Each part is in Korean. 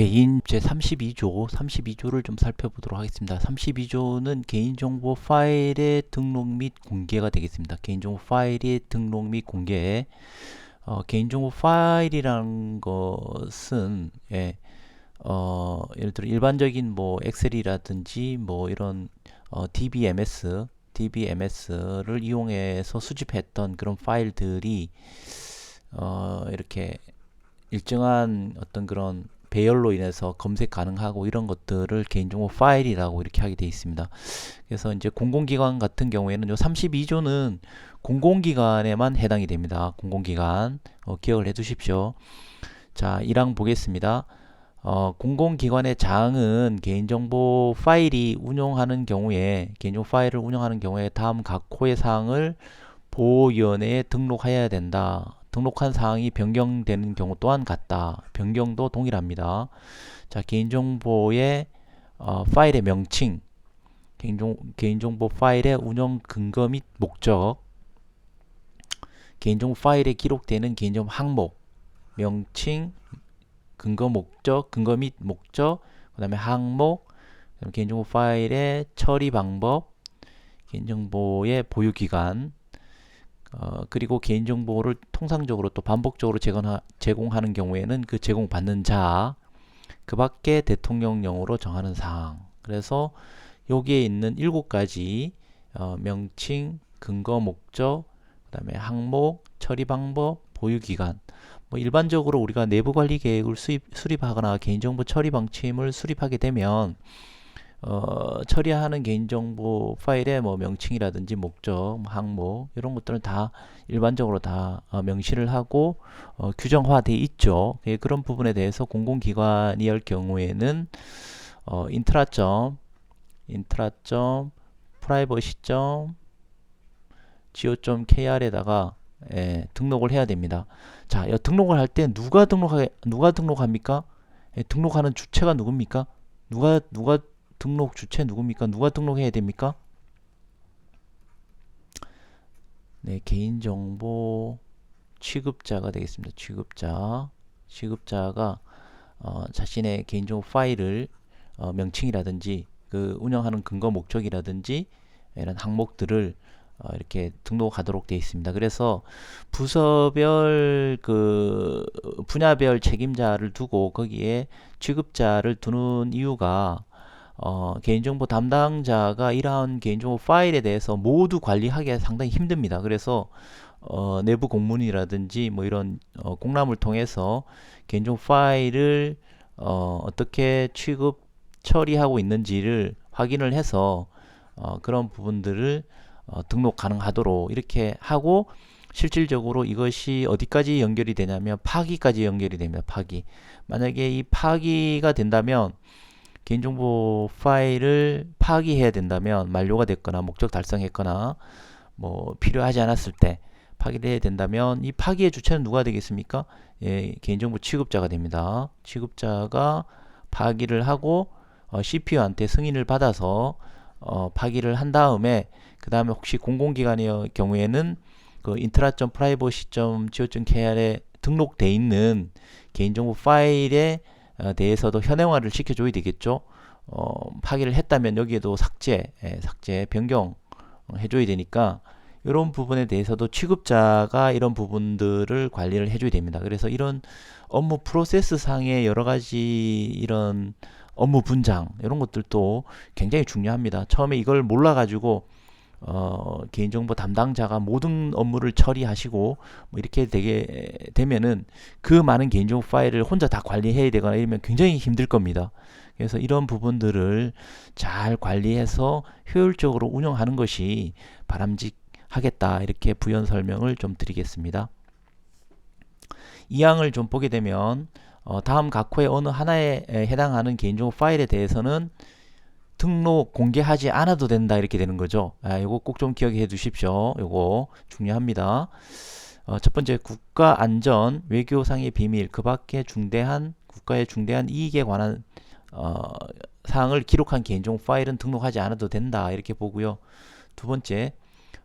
개인 제 32조, 32조를 좀 살펴보도록 하겠습니다. 32조는 개인정보 파일의 등록 및 공개가 되겠습니다. 개인정보 파일의 등록 및 공개. 어, 개인정보 파일이라는 것은 예, 어, 예를 들어 일반적인 뭐 엑셀이라든지 뭐 이런 어, DBMS, DBMS를 이용해서 수집했던 그런 파일들이 어, 이렇게 일정한 어떤 그런 배열로 인해서 검색 가능하고 이런 것들을 개인정보 파일이라고 이렇게 하게 되어 있습니다. 그래서 이제 공공기관 같은 경우에는 요 32조는 공공기관에만 해당이 됩니다. 공공기관 어, 기억을 해 두십시오. 자, 1항 보겠습니다. 어, 공공기관의 장은 개인정보 파일이 운영하는 경우에 개인정보 파일을 운영하는 경우에 다음 각 호의 사항을 보호위원회에 등록해야 된다. 등록한 사항이 변경되는 경우 또한 같다. 변경도 동일합니다. 자, 개인정보의 어, 파일의 명칭, 개인정, 개인정보 파일의 운영 근거 및 목적, 개인정보 파일에 기록되는 개인정보 항목, 명칭, 근거 목적, 근거 및 목적, 그 다음에 항목, 그다음에 개인정보 파일의 처리 방법, 개인정보의 보유 기간, 어, 그리고 개인정보를 통상적으로 또 반복적으로 제공하, 제공하는 경우에는 그 제공받는 자, 그 밖에 대통령령으로 정하는 사항. 그래서 여기에 있는 일곱 가지 어, 명칭, 근거, 목적, 그 다음에 항목, 처리 방법, 보유 기간. 뭐 일반적으로 우리가 내부 관리 계획을 수입, 수립하거나 개인정보 처리 방침을 수립하게 되면 어, 처리하는 개인정보 파일의 뭐 명칭이라든지 목적, 뭐 항목 이런 것들은 다 일반적으로 다 어, 명시를 하고 어, 규정화돼 있죠. 예, 그런 부분에 대해서 공공기관이 할 경우에는 어, 인트라점, 인트라점, 프라이버시점, go.kr에다가 예, 등록을 해야 됩니다. 자, 등록을 할 때 누가 등록하 누가 등록합니까? 예, 등록하는 주체가 누굽니까? 누가 누가 등록 주체 누굽니까? 누가 등록해야 됩니까? 네, 개인정보 취급자가 되겠습니다. 취급자. 취급자가 어, 자신의 개인정보 파일을 어, 명칭이라든지 그 운영하는 근거 목적이라든지 이런 항목들을 어, 이렇게 등록하도록 되어 있습니다. 그래서 부서별 그 분야별 책임자를 두고 거기에 취급자를 두는 이유가 어, 개인정보 담당자가 이러한 개인정보 파일에 대해서 모두 관리하기가 상당히 힘듭니다. 그래서 어, 내부 공문이라든지 뭐 이런 어, 공람을 통해서 개인정보 파일을 어, 어떻게 취급 처리하고 있는지를 확인을 해서 어, 그런 부분들을 어, 등록 가능하도록 이렇게 하고 실질적으로 이것이 어디까지 연결이 되냐면 파기까지 연결이 됩니다. 파기. 만약에 이 파기가 된다면 개인정보 파일을 파기해야 된다면 만료가 됐거나 목적 달성했거나 뭐 필요하지 않았을 때 파기를 해야 된다면 이 파기의 주체는 누가 되겠습니까? 예, 개인정보 취급자가 됩니다. 취급자가 파기를 하고 어, CPU한테 승인을 받아서 어, 파기를 한 다음에 그 다음에 혹시 공공기관의 경우에는 그 intra.privacy.go.kr에 등록돼 있는 개인정보 파일에 어, 대해서도 현행화를 시켜줘야 되겠죠. 어, 파기를 했다면 여기에도 삭제, 예, 삭제, 변경 해줘야 되니까 이런 부분에 대해서도 취급자가 이런 부분들을 관리를 해줘야 됩니다. 그래서 이런 업무 프로세스 상의 여러 가지 이런 업무 분장 이런 것들도 굉장히 중요합니다. 처음에 이걸 몰라가지고 어, 개인정보 담당자가 모든 업무를 처리하시고 뭐 이렇게 되게 되면은 그 많은 개인정보 파일을 혼자 다 관리해야 되거나 이러면 굉장히 힘들 겁니다. 그래서 이런 부분들을 잘 관리해서 효율적으로 운영하는 것이 바람직하겠다 이렇게 부연 설명을 좀 드리겠습니다. 이 항을 좀 보게 되면 어, 다음 각호의 어느 하나에 해당하는 개인정보 파일에 대해서는 등록 공개하지 않아도 된다 이렇게 되는 거죠. 아, 이거 꼭 좀 기억해 두십시오. 이거 중요합니다. 어, 첫 번째 국가 안전, 외교상의 비밀, 그 밖에 중대한 국가의 중대한 이익에 관한 어, 사항을 기록한 개인정보 파일은 등록하지 않아도 된다 이렇게 보고요. 두 번째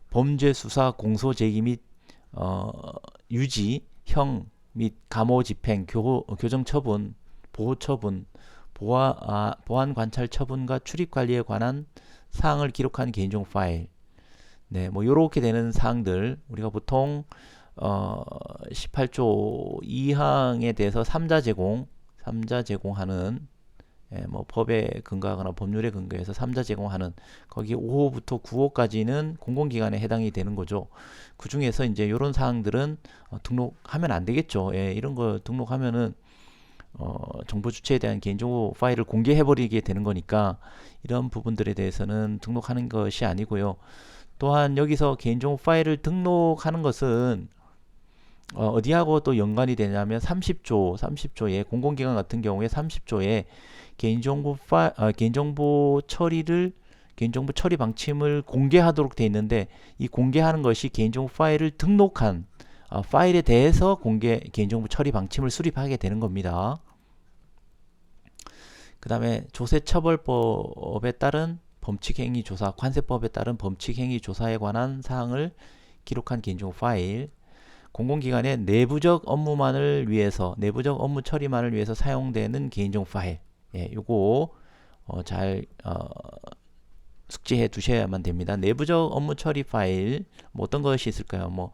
범죄 수사 공소 제기 및 어, 유지, 형및 감호 집행, 교, 교정 처분 보호 처분, 보안, 아, 보안 관찰 처분과 출입 관리에 관한 사항을 기록한 개인정보 파일. 네, 뭐 요렇게 되는 사항들 우리가 보통 어 18조 2항에 대해서 3자 제공, 3자 제공하는 예, 뭐 법에 근거하거나 법률에 근거해서 3자 제공하는 거기 5호부터 9호까지는 공공기관에 해당이 되는 거죠. 그 중에서 이제 이런 사항들은 어, 등록하면 안 되겠죠. 예, 이런 거 등록하면은 어, 정보 주체에 대한 개인정보 파일을 공개해 버리게 되는 거니까 이런 부분들에 대해서는 등록하는 것이 아니고요. 또한 여기서 개인정보 파일을 등록하는 것은 어, 어디하고 또 연관이 되냐면 30조, 30조에 공공기관 같은 경우에 30조에 개인정보 파 어, 개인정보 처리를 개인정보 처리 방침을 공개하도록 돼 있는데 이 공개하는 것이 개인정보 파일을 등록한 어, 파일에 대해서 공개 개인정보 처리 방침을 수립하게 되는 겁니다. 그 다음에 조세처벌법에 따른 범칙행위 조사, 관세법에 따른 범칙행위 조사에 관한 사항을 기록한 개인정보 파일, 공공기관의 내부적 업무만을 위해서, 내부적 업무 처리만을 위해서 사용되는 개인정보 파일, 예, 요거 어, 잘 어, 숙지해 두셔야만 됩니다. 내부적 업무 처리 파일, 뭐 어떤 것이 있을까요? 뭐,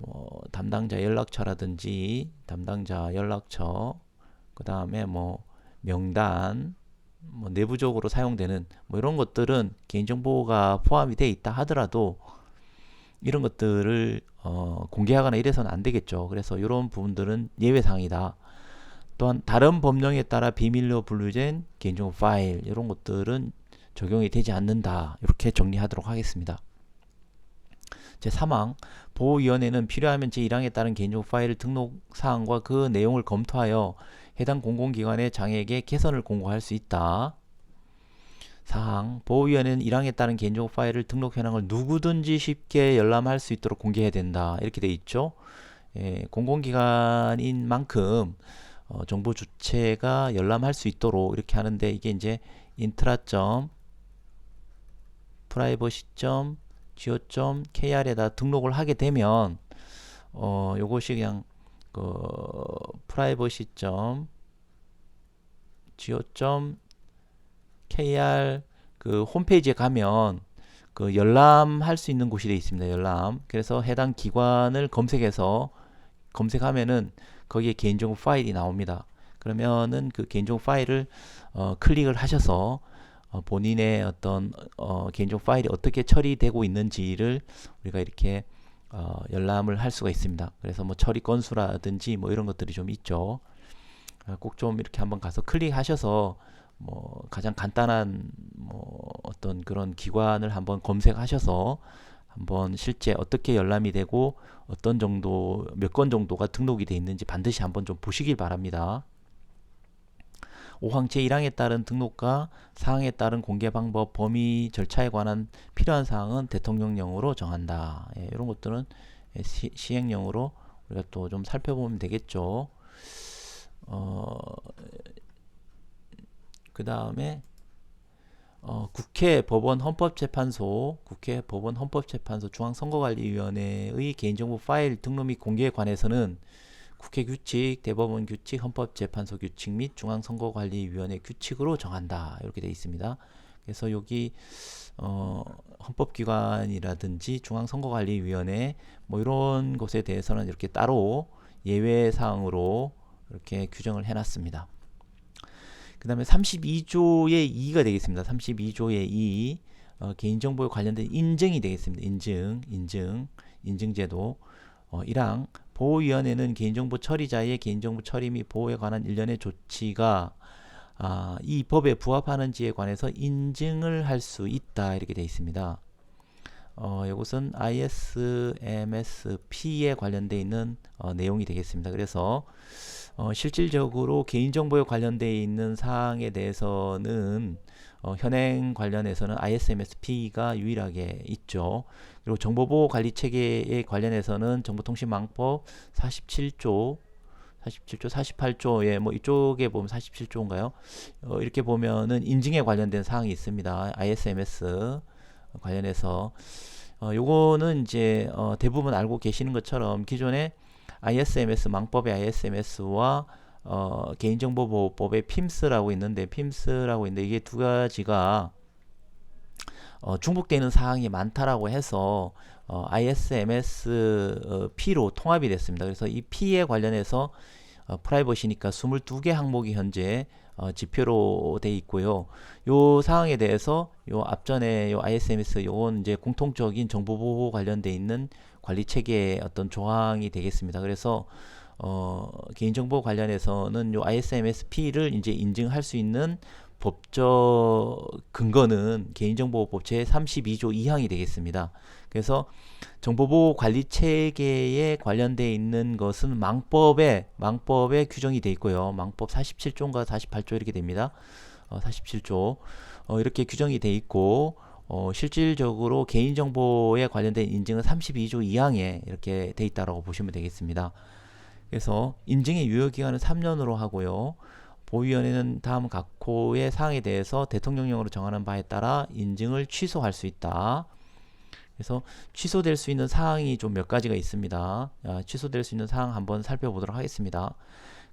뭐 담당자 연락처라든지 담당자 연락처, 그 다음에 뭐 명단, 뭐 내부적으로 사용되는 뭐 이런 것들은 개인정보가 포함이 돼 있다 하더라도 이런 것들을 어, 공개하거나 이래서는 안 되겠죠. 그래서 이런 부분들은 예외사항이다. 또한 다른 법령에 따라 비밀로 분류된 개인정보 파일 이런 것들은 적용이 되지 않는다. 이렇게 정리하도록 하겠습니다. 제3항 보호위원회는 필요하면 제1항에 따른 개인정보 파일 등록 사항과 그 내용을 검토하여 해당 공공기관의 장에게 개선을 공고할 수 있다. 4항 보호위원회는 1항에 따른 개인정보 파일을 등록 현황을 누구든지 쉽게 열람할 수 있도록 공개해야 된다. 이렇게 돼 있죠. 예, 공공기관인 만큼 어, 정보 주체가 열람할 수 있도록 이렇게 하는데 이게 이제 인트라점 프라이버시점 지오점 kr에다 등록을 하게 되면 어 요것이 그냥 그 프라이버시점 지오점 kr 그 홈페이지에 가면 그 열람할 수 있는 곳이 되어 있습니다. 열람. 그래서 해당 기관을 검색해서 검색하면은 거기에 개인정보 파일이 나옵니다. 그러면은 그 개인정보 파일을 어, 클릭을 하셔서 어, 본인의 어떤 어, 개인정보 파일이 어떻게 처리되고 있는지를 우리가 이렇게 어, 열람을 할 수가 있습니다. 그래서 뭐 처리 건수라든지 뭐 이런 것들이 좀 있죠. 어, 꼭좀 이렇게 한번 가서 클릭하셔서 뭐 가장 간단한 뭐 어떤 그런 기관을 한번 검색하셔서 한번 실제 어떻게 열람이 되고 어떤 정도 몇 건 정도가 등록이 돼 있는지 반드시 한번 좀 보시길 바랍니다. 5항 제1항에 따른 등록과 사항에 따른 공개 방법, 범위, 절차에 관한 필요한 사항은 대통령령으로 정한다. 예, 이런 것들은 시, 시행령으로 우리가 또 좀 살펴보면 되겠죠. 어, 그 다음에 어, 국회, 법원, 헌법재판소, 국회, 법원, 헌법재판소, 중앙선거관리위원회의 개인정보 파일 등록 및 공개에 관해서는 국회 규칙, 대법원 규칙, 헌법재판소 규칙 및 중앙선거관리위원회 규칙으로 정한다. 이렇게 되어 있습니다. 그래서 여기 어, 헌법기관이라든지 중앙선거관리위원회 뭐 이런 곳에 대해서는 이렇게 따로 예외 사항으로 이렇게 규정을 해놨습니다. 그 다음에 32조의 2가 되겠습니다. 32조의 2 어, 개인정보에 관련된 인증이 되겠습니다. 인증, 인증, 인증제도 어, 1항 보호위원회는 개인정보 처리자의 개인정보 처리 및 보호에 관한 일련의 조치가 아, 이 법에 부합하는지에 관해서 인증을 할 수 있다 이렇게 되어 있습니다. 어, 이것은 ISMSP에 관련되어 있는 어, 내용이 되겠습니다. 그래서 어, 실질적으로 개인정보에 관련되어 있는 사항에 대해서는 어, 현행 관련해서는 ISMSP가 유일하게 있죠. 그리고 정보보호 관리 체계에 관련해서는 정보통신망법 47조 47조, 48조에 뭐 이쪽에 보면 47조인가요? 어, 이렇게 보면은 인증에 관련된 사항이 있습니다. ISMS 관련해서 어, 요거는 이제 어, 대부분 알고 계시는 것처럼 기존에 ISMS 망법의 ISMS와 어, 개인정보보호법에 PIMS라고 있는데 PIMS라고 있는데 이게 두 가지가 어, 중복되어 있는 사항이 많다라고 해서 어, ISMS 어, P로 통합이 됐습니다. 그래서 이 P에 관련해서 어, 프라이버시니까 22개 항목이 현재 어, 지표로 돼 있고요. 요 사항에 대해서 요 앞전에 요 ISMS 요건 이제 공통적인 정보 보호 관련돼 있는 관리 체계의 어떤 조항이 되겠습니다. 그래서 어, 개인정보 관련해서는 요 ISMS-P를 이제 인증할 수 있는 법적 근거는 개인정보법 제 32조 2항이 되겠습니다. 그래서 정보보호 관리 체계에 관련돼 있는 것은 망법에 망법에 규정이 돼 있고요. 망법 47조인가 48조 이렇게 됩니다. 어, 47조 어, 이렇게 규정이 돼 있고 어, 실질적으로 개인정보에 관련된 인증은 32조 2항에 이렇게 돼 있다라고 보시면 되겠습니다. 그래서 인증의 유효 기간은 3년으로 하고요. 보위원회는 다음 각호의 사항에 대해서 대통령령으로 정하는 바에 따라 인증을 취소할 수 있다. 그래서 취소될 수 있는 사항이 좀 몇 가지가 있습니다. 아, 취소될 수 있는 사항 한번 살펴보도록 하겠습니다.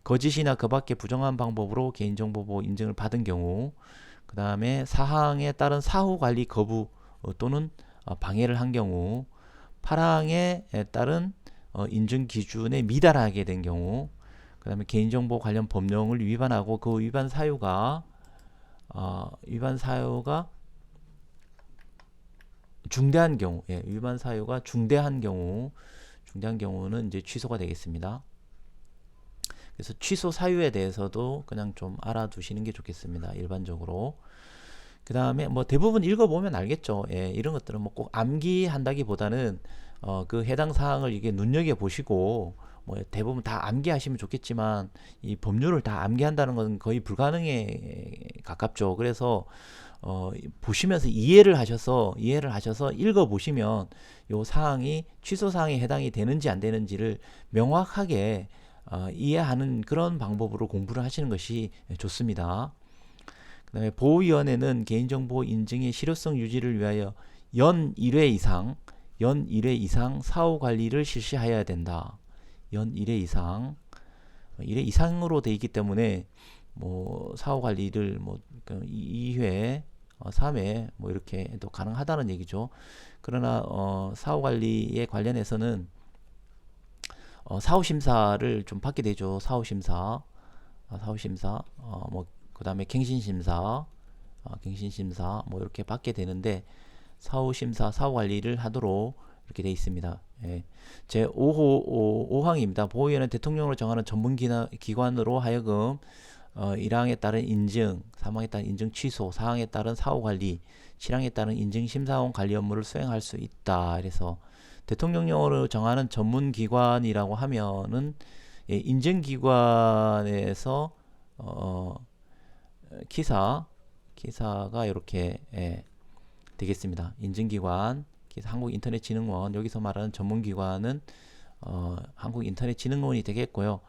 거짓이나 그 밖의 부정한 방법으로 개인정보보호 인증을 받은 경우, 그 다음에 사항에 따른 사후 관리 거부 어, 또는 어, 방해를 한 경우, 파랑에 따른 어, 인증 기준에 미달하게 된 경우, 그 다음에 개인정보 관련 법령을 위반하고 그 위반 사유가 어, 위반 사유가 중대한 경우, 예, 위반 사유가 중대한 경우, 중대한 경우는 이제 취소가 되겠습니다. 그래서 취소 사유에 대해서도 그냥 좀 알아두시는 게 좋겠습니다. 일반적으로. 그 다음에 뭐 대부분 읽어보면 알겠죠. 예, 이런 것들은 뭐 꼭 암기한다기보다는 어, 그 해당 사항을 이게 눈여겨 보시고 뭐 대부분 다 암기하시면 좋겠지만 이 법률을 다 암기한다는 건 거의 불가능에 가깝죠. 그래서 어, 보시면서 이해를 하셔서 이해를 하셔서 읽어 보시면 요 사항이 취소 사항에 해당이 되는지 안 되는지를 명확하게 어, 이해하는 그런 방법으로 공부를 하시는 것이 좋습니다. 그 다음에 보호위원회는 개인정보 인증의 실효성 유지를 위하여 연 1회 이상 연 1회 이상 사후 관리를 실시하여야 된다. 연 1회 이상 1회 이상으로 돼 있기 때문에 뭐 사후 관리를 뭐 2회, 어, 3회 뭐 이렇게 또 가능하다는 얘기죠. 그러나 어, 사후 관리에 관련해서는 어, 사후 심사를 좀 받게 되죠. 사후 심사, 어, 사후 심사, 어, 뭐 그다음에 갱신 심사, 어, 갱신 심사 뭐 이렇게 받게 되는데 사후 심사, 사후 관리를 하도록 이렇게 돼 있습니다. 예. 제 5호 5 항입니다. 보호위원회 대통령으로 정하는 전문 기관으로 하여금 어, 1항에 따른 인증, 3항에 따른 인증 취소, 4항에 따른 사후 관리, 7항에 따른 인증 심사원 관리 업무를 수행할 수 있다. 그래서 대통령령으로 정하는 전문 기관이라고 하면은 예, 인증 기관에서 어, 기사 기사가 이렇게 예, 되겠습니다. 인증 기관, 한국 인터넷 진흥원 여기서 말하는 전문 기관은 어, 한국 인터넷 진흥원이 되겠고요.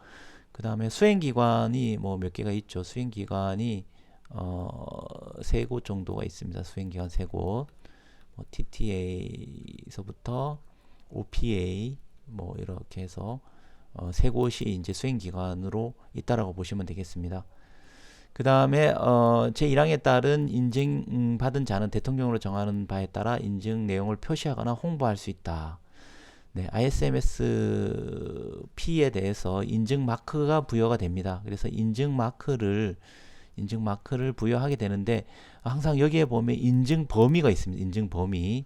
그 다음에 수행기관이 뭐 몇 개가 있죠. 수행기관이 어, 세 곳 정도가 있습니다. 수행기관 세 곳. 뭐 TTA서부터 OPA 뭐 이렇게 해서 어, 세 곳이 이제 수행기관으로 있다라고 보시면 되겠습니다. 그 다음에 어, 제1항에 따른 인증받은 자는 대통령으로 정하는 바에 따라 인증 내용을 표시하거나 홍보할 수 있다. 네, ISMS-P에 대해서 인증 마크가 부여가 됩니다. 그래서 인증 마크를 인증 마크를 부여하게 되는데 항상 여기에 보면 인증 범위가 있습니다. 인증 범위.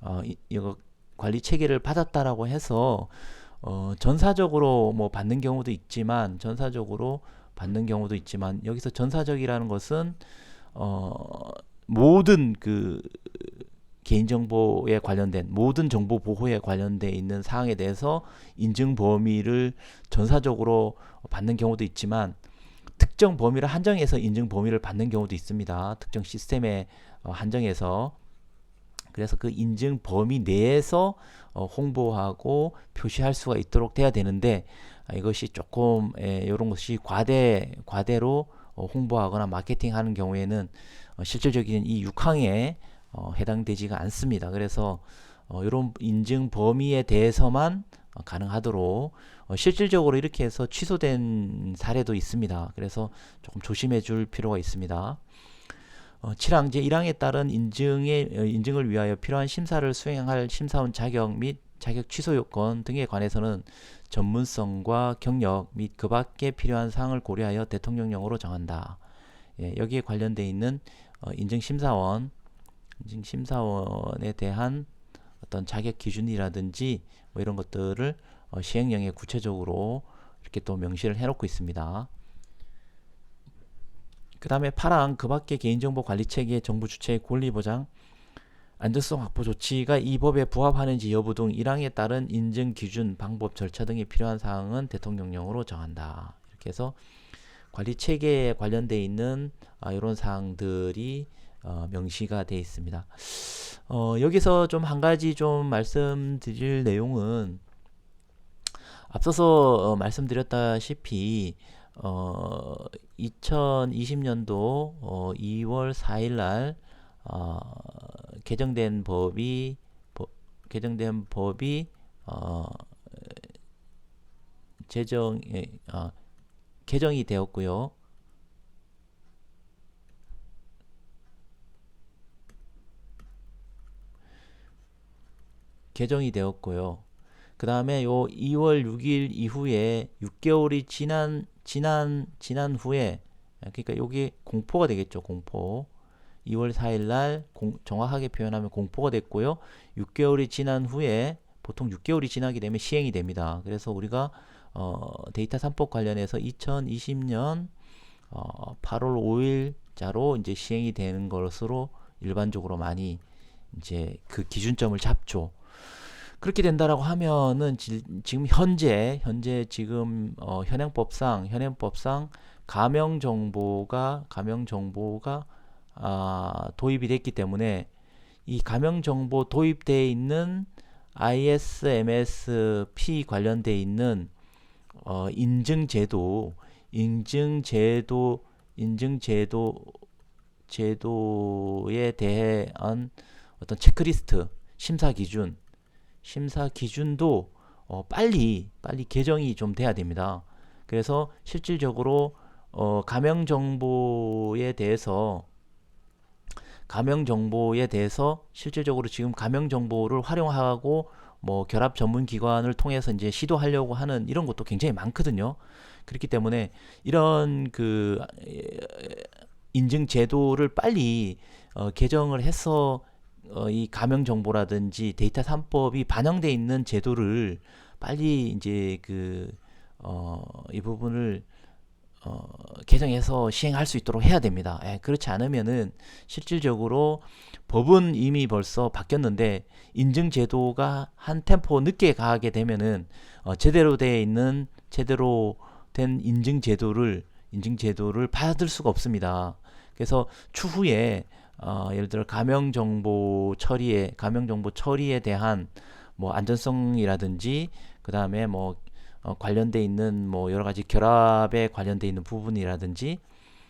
어, 이, 이거 관리 체계를 받았다라고 해서 어, 전사적으로 뭐 받는 경우도 있지만 전사적으로 받는 경우도 있지만 여기서 전사적이라는 것은 어, 모든 그 개인정보에 관련된 모든 정보 보호에 관련돼 있는 사항에 대해서 인증 범위를 전사적으로 받는 경우도 있지만 특정 범위를 한정해서 인증 범위를 받는 경우도 있습니다. 특정 시스템에 어, 한정해서 그래서 그 인증 범위 내에서 어, 홍보하고 표시할 수가 있도록 돼야 되는데 아, 이것이 조금 이런 예, 것이 과대 과대로 어, 홍보하거나 마케팅하는 경우에는 어, 실질적인 이 6항에 어, 해당되지가 않습니다. 그래서 어, 이런 인증 범위에 대해서만 어, 가능하도록 어, 실질적으로 이렇게 해서 취소된 사례도 있습니다. 그래서 조금 조심해 줄 필요가 있습니다. 어, 7항 제1항에 따른 인증의 어, 인증을 위하여 필요한 심사를 수행할 심사원 자격 및 자격 취소 요건 등에 관해서는 전문성과 경력 및 그 밖에 필요한 사항을 고려하여 대통령령으로 정한다. 예, 여기에 관련돼 있는 어, 인증심사원, 인증 심사원에 대한 어떤 자격 기준이라든지 뭐 이런 것들을 어, 시행령에 구체적으로 이렇게 또 명시를 해놓고 있습니다. 그 다음에 8항 그 밖의 개인정보 관리 체계 정부 주체의 권리 보장 안전성 확보 조치가 이 법에 부합하는지 여부 등 1항에 따른 인증 기준, 방법, 절차 등이 필요한 사항은 대통령령으로 정한다. 이렇게 해서 관리 체계에 관련돼 있는 아, 이런 사항들이 어, 명시가 되어 있습니다. 어, 여기서 좀 한 가지 좀 말씀드릴 내용은 앞서서 어, 말씀드렸다시피 어, 2020년도 어, 2월 4일 날 어, 개정된 법이 법- 개정된 법이 어, 제정 예, 어, 개정이 되었고요. 개정이 되었고요. 그 다음에 요 2월 6일 이후에 6개월이 지난 지난 지난 후에 그러니까 여기 공포가 되겠죠. 공포. 2월 4일 날 공- 정확하게 표현하면 공포가 됐고요. 6개월이 지난 후에 보통 6개월이 지나게 되면 시행이 됩니다. 그래서 우리가 어, 데이터 3법 관련해서 2020년 어, 8월 5일자로 이제 시행이 되는 것으로 일반적으로 많이 이제 그 기준점을 잡죠. 그렇게 된다라고 하면은 지, 금 현재 현재 지금 어, 현행법상 현행법상 가명 정보가 가명 정보가 아, 도입이 됐기 때문에 이 가명 정보 도입되어 있는 ISMS-P 관련돼 있는 어, 인증 제도 인증 제도 인증 제도 제도에 대한 어떤 체크리스트 심사 기준 심사 기준도 어, 빨리 빨리 개정이 좀 돼야 됩니다. 그래서 실질적으로 어, 가명 정보에 대해서 가명 정보에 대해서 실질적으로 지금 가명 정보를 활용하고 뭐 결합 전문 기관을 통해서 이제 시도하려고 하는 이런 것도 굉장히 많거든요. 그렇기 때문에 이런 그 에, 인증 제도를 빨리 어, 개정을 해서 어, 이 가명 정보라든지 데이터 3법이 반영돼 있는 제도를 빨리 이제 그 어, 이 부분을 어, 개정해서 시행할 수 있도록 해야 됩니다. 예, 그렇지 않으면은 실질적으로 법은 이미 벌써 바뀌었는데 인증 제도가 한 템포 늦게 가게 되면은 어, 제대로 돼 있는 제대로 된 인증 제도를 인증 제도를 받을 수가 없습니다. 그래서 추후에 어, 예를 들어 가명 정보 처리에 가명 정보 처리에 대한 뭐 안전성이라든지 그 다음에 뭐 어, 관련돼 있는 뭐 여러 가지 결합에 관련돼 있는 부분이라든지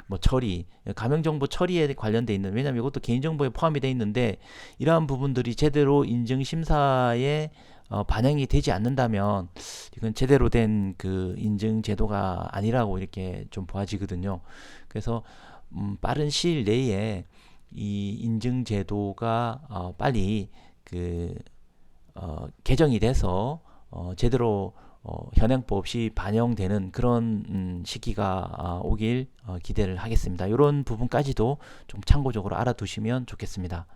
뭐 처리 가명 정보 처리에 관련돼 있는 왜냐하면 이것도 개인 정보에 포함이 돼 있는데 이러한 부분들이 제대로 인증 심사에 어, 반영이 되지 않는다면 이건 제대로 된 그 인증 제도가 아니라고 이렇게 좀 보아지거든요. 그래서 음, 빠른 시일 내에 이 인증 제도가 어, 빨리 그 어, 개정이 돼서 어, 제대로 어, 현행법 없이 반영되는 그런 음, 시기가 아, 오길 어, 기대를 하겠습니다. 이런 부분까지도 좀 참고적으로 알아두시면 좋겠습니다.